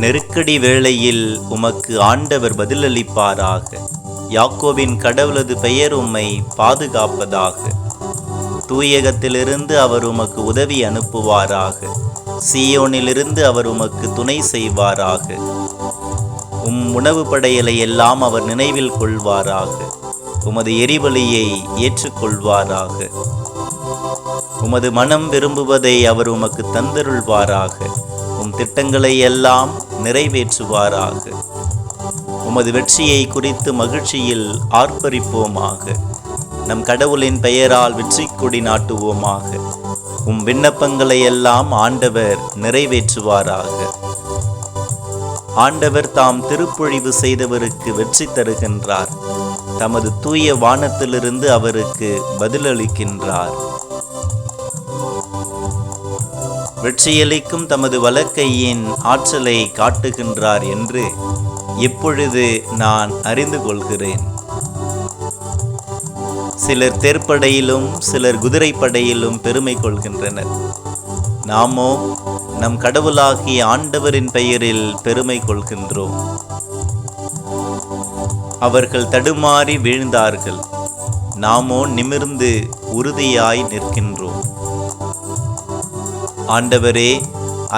நெருக்கடி வேளையில் உமக்கு ஆண்டவர் பதிலளிப்பாராக. யாக்கோவின் கடவுளது பெயர் உம்மை பாதுகாப்பதாக. தூயகத்திலிருந்து அவர் உமக்கு உதவி அனுப்புவாராக. சீயோனிலிருந்து அவர் உமக்கு துணை செய்வாராக. உம் உணவு படையலை எல்லாம் அவர் நினைவில் கொள்வாராக. உமது எரிபலியை ஏற்றுக்கொள்வாராக. உமது மனம் விரும்புவதை அவர் உமக்கு தந்தருள்வாராக. உம் திட்டங்களை எல்லாம் நிறைவேற்றுவாராக. உமது வெற்றியை குறித்து மகிழ்ச்சியில் ஆர்ப்பரிப்போமாக. நம் கடவுளின் பெயரால் வெற்றி கொடி நாட்டுவோமாக. உம் விண்ணப்பங்களை எல்லாம் ஆண்டவர் நிறைவேற்றுவாராக. ஆண்டவர் தாம் திருப்பொழிவு செய்தவருக்கு வெற்றி தருகின்றார். தமது தூய வானத்திலிருந்து அவருக்கு பதிலளிக்கின்றார். வெற்றியளிக்கும் தமது வலக்கையின் ஆற்றலை காட்டுகின்றார் என்று இப்பொழுது நான் அறிந்து கொள்கிறேன். சிலர் தேர்ப்படையிலும் சிலர் குதிரைப்படையிலும் பெருமை கொள்கின்றனர். நாமோ நம் கடவுளாகிய ஆண்டவரின் பெயரில் பெருமை கொள்கின்றோம். அவர்கள் தடுமாறி வீழ்ந்தார்கள். நாமோ நிமிர்ந்து உறுதியாய் நிற்கின்றோம். ஆண்டவரே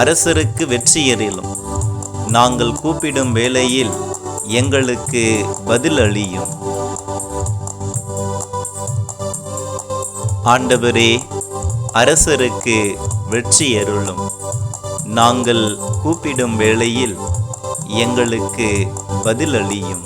அரசருக்கு வெற்றியறிலும் நாங்கள் கூப்பிடும் வேளையில் எங்களுக்கு பதில் அளியும். ஆண்டவரே அரசருக்கு வெற்றி அருளும் நாங்கள் கூப்பிடும் வேளையில் எங்களுக்கு பதில் அளியும்.